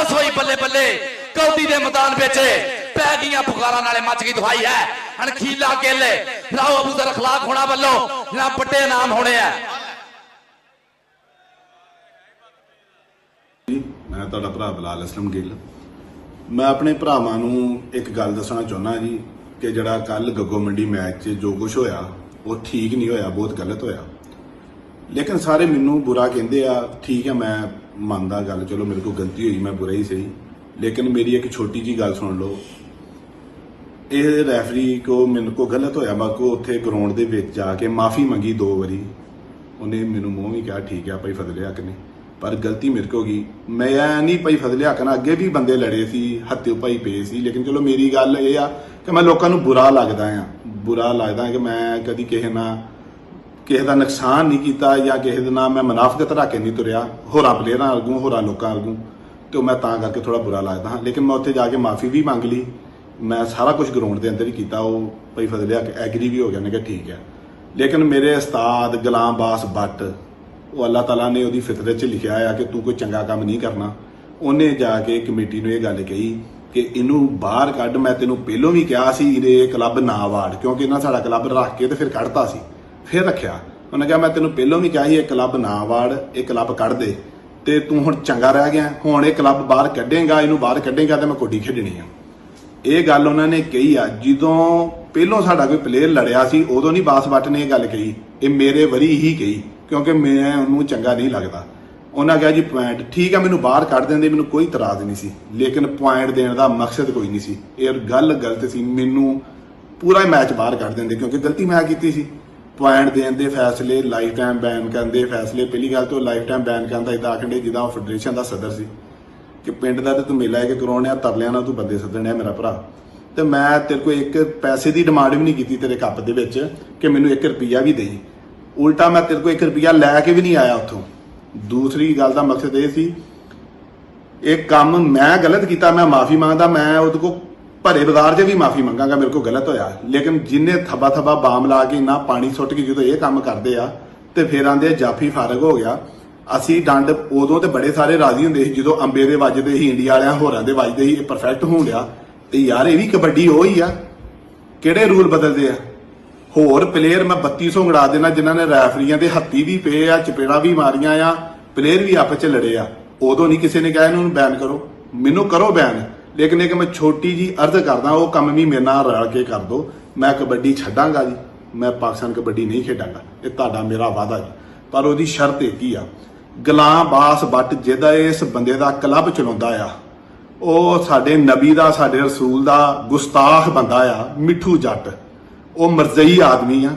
ਬਾਰਸ ਹੋਈ ਬੱਲੇ ਬੱਲੇ, ਕੌਡੀ ਦੇ ਮੈਦਾਨ ਵਿੱਚ ਪੈ ਗਈਆਂ ਪੁਕਾਰਾਂ ਨਾਲੇ ਮੱਚ ਗਈ ਦੁਹਾਈ ਹੈ। ਅਣਖੀਲਾ ਕੇਲੇ ਰਾਓ ਅਬੂ ਦਰ ਅਖਲਾਕ ਹੋਣਾ ਵੱਲੋਂ ਜਨਾਬ ਵੱਡੇ ਨਾਮ ਹੋਣੇ ਆ। ਮੈਂ ਤੁਹਾਡਾ ਭਰਾ ਬਲਾਲ ਅਸਲਮ ਗਿੱਲ। ਮੈਂ ਆਪਣੇ ਭਰਾਵਾਂ ਨੂੰ ਇੱਕ ਗੱਲ ਦੱਸਣਾ ਚਾਹੁੰਦਾ ਜੀ ਕਿ ਜਿਹੜਾ ਕੱਲ ਗੱਗੋ ਮੰਡੀ ਮੈਚ 'ਚ ਜੋ ਕੁਝ ਹੋਇਆ, ਉਹ ਠੀਕ ਨਹੀਂ ਹੋਇਆ, ਬਹੁਤ ਗਲਤ ਹੋਇਆ। ਲੇਕਿਨ ਸਾਰੇ ਮੈਨੂੰ ਬੁਰਾ ਕਹਿੰਦੇ ਆ, ਠੀਕ ਹੈ ਮੈਂ ਮੰਨਦਾ ਗੱਲ, ਚਲੋ ਮੇਰੇ ਕੋਲ ਗਲਤੀ ਹੋਈ, ਮੈਂ ਬੁਰਾ ਹੀ ਸਹੀ। ਲੇਕਿਨ ਮੇਰੀ ਇੱਕ ਛੋਟੀ ਜੀ ਗੱਲ ਸੁਣ ਲਓ। ਇਹ ਰੈਫਰੀ ਕੋ ਮੈਨੂੰ ਕੋ ਗਲਤ ਹੋਇਆ ਮੈਂ ਕੋ ਉੱਥੇ ਗਰਾਊਂਡ ਦੇ ਵਿੱਚ ਜਾ ਕੇ ਮਾਫੀ ਮੰਗੀ ਦੋ ਵਾਰੀ। ਉਹਨੇ ਮੈਨੂੰ ਮੂੰਹ ਵੀ ਕਿਹਾ, ਠੀਕ ਹੈ ਭਾਈ ਫਜ਼ਲੇ ਹੱਕ ਨੇ। ਪਰ ਗਲਤੀ ਮੇਰੇ ਕੋ ਗਈ। ਮੈਂ ਨਹੀਂ ਭਾਈ ਫਜ਼ਲੇ ਹੱਕ ਨਾਲ, ਅੱਗੇ ਵੀ ਬੰਦੇ ਲੜੇ ਸੀ, ਹੱਥੇ ਭਾਈ ਪਏ ਸੀ। ਲੇਕਿਨ ਚਲੋ ਮੇਰੀ ਗੱਲ ਇਹ ਆ ਕਿ ਮੈਂ ਲੋਕਾਂ ਨੂੰ ਬੁਰਾ ਲੱਗਦਾ ਆ। ਬੁਰਾ ਲੱਗਦਾ ਕਿ ਮੈਂ ਕਦੀ ਕਿਸੇ ਨਾਲ ਕਿਸੇ ਦਾ ਨੁਕਸਾਨ ਨਹੀਂ ਕੀਤਾ ਜਾਂ ਕਿਸੇ ਦੇ ਨਾਲ ਮੈਂ ਮੁਨਾਫਕਤ ਰੱਖ ਕੇ ਨਹੀਂ ਤੁਰਿਆ, ਹੋਰਾਂ ਪਲੇਅਰਾਂ ਵਾਂਗੂ, ਹੋਰਾਂ ਲੋਕਾਂ ਵਾਂਗੂ, ਤੇ ਮੈਂ ਤਾਂ ਕਰਕੇ ਥੋੜਾ ਬੁਰਾ ਲੱਗਦਾ ਹਾਂ। ਲੇਕਿਨ ਮੈਂ ਉੱਥੇ ਜਾ ਕੇ ਮਾਫੀ ਵੀ ਮੰਗ ਲਈ। ਮੈਂ ਸਾਰਾ ਕੁਝ ਗਰਾਊਂਡ ਦੇ ਅੰਦਰ ਹੀ ਕੀਤਾ। ਉਹ ਭਾਈ ਫਜ਼ਲੇ ਐਗਰੀ ਵੀ ਹੋ ਗਿਆ ਨੇ ਕਿ ਠੀਕ ਹੈ। ਲੇਕਿਨ ਮੇਰੇ ਉਸਤਾਦ ਗੁਲਾਮ ਬਾਸ ਬੱਟ ਉਹ ਅੱਲਾਹ ਤਾਲਾ ਨੇ ਉਹਦੀ ਫਿਤਰਤ 'ਚ ਲਿਖਿਆ ਆ ਕਿ ਤੂੰ ਕੋਈ ਚੰਗਾ ਕੰਮ ਨਹੀਂ ਕਰਨਾ। ਉਹਨੇ ਜਾ ਕੇ ਕਮੇਟੀ ਨੂੰ ਇਹ ਗੱਲ ਕਹੀ ਕਿ ਇਹਨੂੰ ਬਾਹਰ ਕੱਢ, ਮੈਂ ਤੈਨੂੰ ਪਹਿਲਾਂ ਵੀ ਕਿਹਾ ਸੀ, ਇਹਦੇ ਕਲੱਬ ਨਾ ਵਾੜ, ਕਿਉਂਕਿ ਇਹਨਾਂ ਸਾਡਾ ਕਲੱਬ ਰੱਖ ਕੇ ਤੇ ਫਿਰ ਕੱਢਤਾ ਸੀ। ਫਿਰ ਰੱਖਿਆ। ਉਹਨੇ ਕਿਹਾ, ਮੈਂ ਤੈਨੂੰ ਪਹਿਲਾਂ ਵੀ ਕਿਹਾ ਸੀ, ਇਹ ਕਲੱਬ ਨਾ ਵਾੜ, ਇਹ ਕਲੱਬ ਕੱਢ ਦੇ। ਤੇ ਤੂੰ ਹੁਣ ਚੰਗਾ ਰਹਿ ਗਿਆ। ਹੁਣ ਇਹ ਕਲੱਬ ਬਾਹਰ ਕੱਢੇਗਾ, ਇਹਨੂੰ ਬਾਹਰ ਕੱਢੇਗਾ ਤੇ ਮੈਂ ਕੋਡੀ ਖੇਡਣੀ ਆ। ਇਹ ਗੱਲ ਉਹਨਾਂ ਨੇ ਕਹੀ ਆ। ਜਦੋਂ ਪਹਿਲੋਂ ਸਾਡਾ ਕੋਈ ਪਲੇਅਰ ਲੜਿਆ ਸੀ, ਉਦੋਂ ਨਹੀਂ ਬਾਸ ਬੱਟ ਨੇ ਇਹ ਗੱਲ ਕਹੀ। ਇਹ ਮੇਰੇ ਵਰੀ ਹੀ ਕਹੀ, ਕਿਉਂਕਿ ਮੈਂ ਉਹਨੂੰ ਚੰਗਾ ਨਹੀਂ ਲੱਗਦਾ। ਉਹਨਾਂ ਕਿਹਾ, ਜੀ ਪੁਆਇੰਟ ਠੀਕ ਆ, ਮੈਨੂੰ ਬਾਹਰ ਕੱਢ ਦਿੰਦੇ ਮੈਨੂੰ ਕੋਈ ਇਤਰਾਜ਼ ਨਹੀਂ ਸੀ। ਲੇਕਿਨ ਪੁਆਇੰਟ ਦੇਣ ਦਾ ਮਕਸਦ ਕੋਈ ਨਹੀਂ ਸੀ। ਇਹ ਗੱਲ ਗਲਤ ਸੀ। ਮੈਨੂੰ ਪੂਰਾ ਮੈਚ ਬਾਹਰ ਕੱਢ ਦਿੰਦੇ ਕਿਉਂਕਿ ਗਲਤੀ ਮੈਂ ਕੀਤੀ ਸੀ। ਪੁਆਇੰਟ ਦੇਣ ਦੇ ਫੈਸਲੇ ਲਾਈਫ ਟਾਈਮ ਬੈਨ ਕਰਨ ਦੇ ਫੈਸਲੇ। ਪਹਿਲੀ ਗੱਲ ਤੋਂ ਲਾਈਫ ਟਾਈਮ ਬੈਨ ਕਰਨ ਦਾ ਇਦਾਂ ਆਖੰਡੇ ਜਿੱਦਾਂ ਉਹ ਫੈਡਰੇਸ਼ਨ ਦਾ ਸਦਰ ਸੀ। ਕਿ ਪਿੰਡ ਦਾ ਤੇ ਤੂੰ ਮੇਲਾ ਹੈ ਕਿ ਕਰਾਉਣਿਆ ਤਰਲਿਆਂ ਨਾਲ ਤੂੰ ਬੰਦੇ ਸੱਦਣੇ ਆ ਮੇਰਾ ਭਰਾ। ਤੇ ਮੈਂ ਤੇਰੇ ਕੋਲ ਇੱਕ ਪੈਸੇ ਦੀ ਡਿਮਾਂਡ ਵੀ ਨਹੀਂ ਕੀਤੀ ਤੇਰੇ ਕੱਪ ਦੇ ਵਿੱਚ ਕਿ ਮੈਨੂੰ 1 ਰੁਪਿਆ ਵੀ ਦੇਈ। ਉਲਟਾ ਮੈਂ ਤੇਰੇ ਕੋਲ 1 ਰੁਪਿਆ ਲੈ ਕੇ ਵੀ ਨਹੀਂ ਆਇਆ ਉੱਥੋਂ। ਦੂਸਰੀ ਗੱਲ ਦਾ ਮਕਸਦ ਇਹ ਸੀ, ਇਹ ਕੰਮ ਮੈਂ ਗਲਤ ਕੀਤਾ, ਮੈਂ ਮਾਫੀ ਮੰਗਦਾ, ਮੈਂ ਉਹਦੇ ਕੋਲ ਭਰੇ ਬਾਜ਼ਾਰ 'ਚ ਵੀ ਮਾਫੀ ਮੰਗਾਂਗਾ, ਮੇਰੇ ਕੋਲ ਗਲਤ ਹੋਇਆ। ਲੇਕਿਨ ਜਿੰਨੇ ਥੱਬਾ ਥੱਬਾ ਬਾਮ ਲਾ ਕੇ ਇੰਨਾ ਪਾਣੀ ਸੁੱਟ ਕੇ ਜਦੋਂ ਇਹ ਕੰਮ ਕਰਦੇ ਆ, ਤੇ ਫੇਰ ਆਂਦੇ ਜਾਫੀ ਫਾਰਗ ਹੋ ਗਿਆ। ਅਸੀਂ ਡੰਡ ਉਦੋਂ ਤੇ ਬੜੇ ਸਾਰੇ ਰਾਜ਼ੀ ਹੁੰਦੇ ਸੀ ਜਦੋਂ ਅੰਬੇ ਦੇ ਵੱਜਦੇ ਸੀ ਇੰਡੀਆ ਵਾਲਿਆਂ ਹੋਰਾਂ ਦੇ ਵੱਜਦੇ ਸੀ ਇਹ ਪਰਫੈਕਟ ਹੋਣ ਡਿਆ। ਤੇ ਯਾਰ ਇਹ ਵੀ ਕਬੱਡੀ ਉਹ ਹੀ ਆ। ਕਿਹੜੇ ਰੂਲ ਬਦਲਦੇ ਆ? ਹੋਰ ਪਲੇਅਰ ਮੈਂ 3200 ਗੜਾ ਦੇਣਾ ਜਿਨ੍ਹਾਂ ਨੇ ਰੈਫਰੀਆਂ ਦੇ ਹੱਥੀ ਵੀ ਪਏ ਆ, ਚਪੇੜਾ ਵੀ ਮਾਰੀਆਂ ਆ ਪਲੇਅਰ ਵੀ ਆਪਸ ਚ ਲੜੇ ਆ। ਉਦੋਂ ਨਹੀਂ ਕਿਸੇ ਨੇ ਕਿਹਾ ਇਹਨੂੰ ਬੈਨ ਕਰੋ। ਮੈਨੂੰ ਕਰੋ ਬੈਨ ਲੇਕਿਨ ਇੱਕ ਮੈਂ ਛੋਟੀ ਜੀ ਅਰਜ਼ ਕਰਦਾ, ਉਹ ਕੰਮ ਵੀ ਮੇਰੇ ਨਾਲ ਰਲ ਕੇ ਕਰ ਦੋ। ਮੈਂ ਕਬੱਡੀ ਛੱਡਾਂਗਾ ਜੀ। ਮੈਂ ਪਾਕਿਸਤਾਨ ਕਬੱਡੀ ਨਹੀਂ ਖੇਡਾਂਗਾ। ਇਹ ਤੁਹਾਡਾ ਮੇਰਾ ਵਾਅਦਾ ਜੀ। ਪਰ ਉਹਦੀ ਸ਼ਰਤ ਇਹ ਕੀ ਆ। ਗੁਲਾਮ ਬਾਸ ਬੱਟ ਜਿਹਦਾ ਇਸ ਬੰਦੇ ਦਾ ਕਲੱਬ ਚਲਾਉਂਦਾ ਆ, ਉਹ ਸਾਡੇ ਨਬੀ ਦਾ, ਸਾਡੇ ਰਸੂਲ ਦਾ ਗੁਸਤਾਖ ਬੰਦਾ ਆ, ਮਿੱਠੂ ਜੱਟ। ਉਹ ਮਰਜ਼ਈ ਆਦਮੀ ਆ।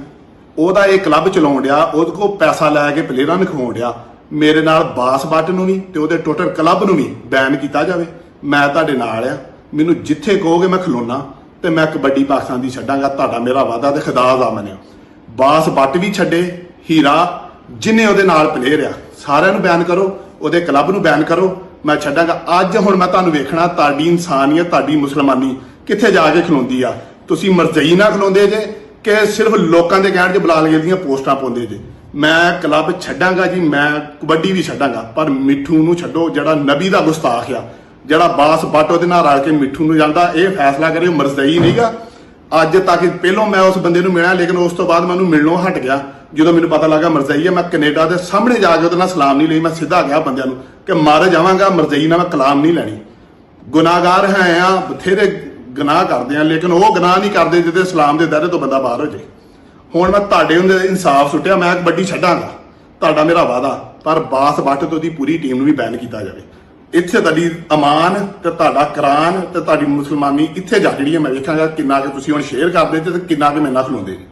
ਉਹਦਾ ਇਹ ਕਲੱਬ ਚਲਾਉਣ ਡਿਆ, ਉਹਦੇ ਕੋਲ ਪੈਸਾ ਲੈ ਕੇ ਪਲੇਅਰਾਂ ਨੂੰ ਖਵਾਉਣ ਡਿਆ। ਮੇਰੇ ਨਾਲ ਬਾਸ ਬੱਟ ਨੂੰ ਵੀ ਤੇ ਉਹਦੇ ਟੋਟਲ ਕਲੱਬ ਨੂੰ ਵੀ ਬੈਨ ਕੀਤਾ ਜਾਵੇ। ਮੈਂ ਤੁਹਾਡੇ ਨਾਲ ਆ। ਮੈਨੂੰ ਜਿੱਥੇ ਕਹੋਗੇ ਮੈਂ ਖਲੋਣਾ ਤੇ ਮੈਂ ਕਬੱਡੀ ਪਾਕਿਸਤਾਨ ਦੀ ਛੱਡਾਂਗਾ। ਤੁਹਾਡਾ ਮੇਰਾ ਵਾਅਦਾ ਤੇ ਖੁਦਾ ਦਾ ਮੰਨਿਓ ਬਾਸ ਬੱਟ ਵੀ ਛੱਡੇ, ਹੀਰਾ, ਜਿਨੇ ਉਹਦੇ ਨਾਲ ਪਲੇਅਰ ਆ, ਸਾਰਿਆਂ ਨੂੰ ਬੈਨ ਕਰੋ, ਉਹਦੇ ਕਲੱਬ ਨੂੰ ਬੈਨ ਕਰੋ, ਮੈਂ ਛੱਡਾਂਗਾ। ਅੱਜ ਹੁਣ ਮੈਂ ਤੁਹਾਨੂੰ ਵੇਖਣਾ, ਤੁਹਾਡੀ ਇਨਸਾਨੀਅਤ, ਤੁਹਾਡੀ ਮੁਸਲਮਾਨੀ ਕਿੱਥੇ ਜਾ ਕੇ ਖਲੋਂਦੀ ਆ। ਤੁਸੀਂ ਮਰਜ਼ਈ ਨਾ ਖਲੋਂਦੇ ਜੇ ਕਿ ਸਿਰਫ ਲੋਕਾਂ ਦੇ ਕਹਿਣ 'ਚ ਬਲਾਲ ਗਏ ਦੀਆਂ ਪੋਸਟਾਂ ਪਾਉਂਦੇ ਜੇ। ਮੈਂ ਕਲੱਬ ਛੱਡਾਂਗਾ ਜੀ, ਮੈਂ ਕਬੱਡੀ ਵੀ ਛੱਡਾਂਗਾ, ਪਰ ਮਿੱਠੂ ਨੂੰ ਛੱਡੋ, ਜਿਹੜਾ ਨਬੀ ਦਾ ਗੁਸਤਾਖ ਆ। ਜਿਹੜਾ ਬਾਸ ਬੱਟ ਉਹਦੇ ਨਾਲ ਰਲ ਕੇ ਮਿੱਠੂ ਨੂੰ ਜਾਂਦਾ ਇਹ ਫੈਸਲਾ ਕਰੇ ਮਰਜ਼ਈ ਨਹੀਂਗਾ। ਅੱਜ ਤੱਕ ਪਹਿਲਾਂ ਮੈਂ ਉਸ ਬੰਦੇ ਨੂੰ ਮਿਲਿਆ, ਲੇਕਿਨ ਉਸ ਤੋਂ ਬਾਅਦ ਮੈਨੂੰ ਮਿਲਣੋਂ ਹਟ ਗਿਆ। ਜਦੋਂ ਮੈਨੂੰ ਪਤਾ ਲੱਗਾ ਮਰਜ਼ਈ ਹੈ ਮੈਂ ਕੈਨੇਡਾ ਦੇ ਸਾਹਮਣੇ ਜਾ ਕੇ ਉਹਦੇ ਨਾਲ ਸਲਾਮ ਨਹੀਂ ਲਈ, ਮੈਂ ਸਿੱਧਾ ਗਿਆ ਬੰਦਿਆਂ ਨੂੰ ਕਿ ਮਰ ਜਾਵਾਂਗਾ ਮਰਜ਼ਈ ਨਾਲ ਮੈਂ ਕਲਾਮ ਨਹੀਂ ਲੈਣੀ। ਗੁਨਾਹਗਾਰ ਹੈ ਆ, ਬਥੇਰੇ ਗੁਨਾਹ ਕਰਦੇ ਆ, ਲੇਕਿਨ ਉਹ ਗੁਨਾਹ ਨਹੀਂ ਕਰਦੇ ਜਿਹਦੇ ਸਲਾਮ ਦੇ ਦਾਇਰੇ ਤੋਂ ਬੰਦਾ ਬਾਹਰ ਹੋ ਜਾਏ ਹੁਣ ਮੈਂ ਤੁਹਾਡੇ ਹੁੰਦੇ ਇਨਸਾਫ ਸੁੱਟਿਆ, ਮੈਂ ਕਬੱਡੀ ਛੱਡਾਂਗਾ। ਤੁਹਾਡਾ ਮੇਰਾ ਵਾਦਾ ਪਰ ਬਾਸ ਬੱਟ ਤੋਂ ਦੀ ਪੂਰੀ ਟੀਮ ਨੂੰ ਵੀ ਬੈਨ ਕੀਤਾ ਜਾਵੇ। ਇੱਥੇ ਤੁਹਾਡੀ ਅਮਾਨ ਤੇ ਤੁਹਾਡਾ ਕੁਰਾਨ ਤੇ ਤੁਹਾਡੀ ਮੁਸਲਮਾਨੀ ਇੱਥੇ ਜਾ ਜਿਹੜੀ ਹੈ ਮੈਂ ਵੇਖਾਂਗਾ ਕਿੰਨਾ ਕਿ ਤੁਸੀਂ ਹੁਣ ਸ਼ੇਅਰ ਕਰਦੇ ਜੇ ਤੇ ਕਿੰਨਾ ਕਿ ਮੇਰੇ ਨਾਲ ਖਲੋਂਦੇ। ਜੀ